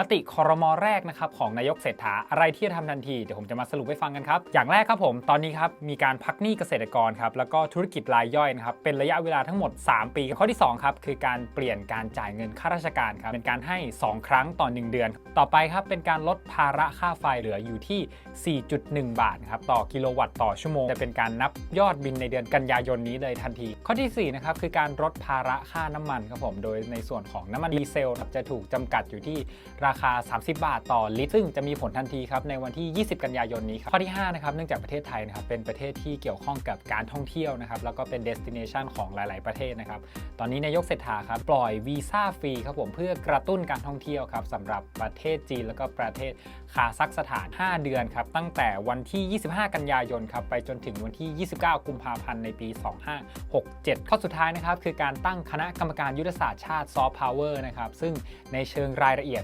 มติคอรมอแรกนะครับของนายกเศรษฐาอะไรที่จะทำทันที เดี๋ยวผมจะมาสรุปให้ฟังกันครับ อย่างแรกครับผมตอนนี้ครับมีการพักหนี้เกษตรกรครับแล้วก็ธุรกิจรายย่อยนะครับเป็นระยะเวลาทั้งหมด 3 ปีข้อที่2ครับคือการเปลี่ยนการจ่ายเงินข้าราชการครับเป็นการให้ 2 ครั้งต่อ 1 เดือน ต่อไปครับเป็นการลดภาระค่าไฟเหลืออยู่ที่ 4.1 บาทครับต่อกิโลวัตต์ต่อชั่วโมงจะเป็นการนับยอดบินในเดือนกันยายนนี้เลยทันที ข้อที่4นะครับคือการลดภาระค่าน้ำมันครับผมโดยในส่วนของน้ำมันดีเซลจะถูกจำกัดอยู่ที่ราราคา 30 บาทต่อลิตร ซึ่งจะมีผลทันทีครับในวันที่ 20 กันยายนนี้ครับข้อที่5นะครับเนื่องจากประเทศไทยนะครับเป็นประเทศที่เกี่ยวข้องกับการท่องเที่ยวนะครับแล้วก็เป็น destination ของหลาย ๆ ประเทศนะครับตอนนี้นายกเศรษฐาครับปล่อยวีซ่าฟรีครับผมเพื่อกระตุ้นการท่องเที่ยวครับสำหรับประเทศจีนแล้วก็ประเทศคาซัคสถาน 5 เดือนครับตั้งแต่วันที่ 25 กันยายนครับไปจนถึงวันที่ 29 กุมภาพันธ์ในปี 2567 ข้อสุดท้ายนะครับคือการตั้งคณะกรรมการยุทธศาสตร์ชาติซอฟต์พาวเวอร์นะครับซึ่งในเชิงรายละเอียด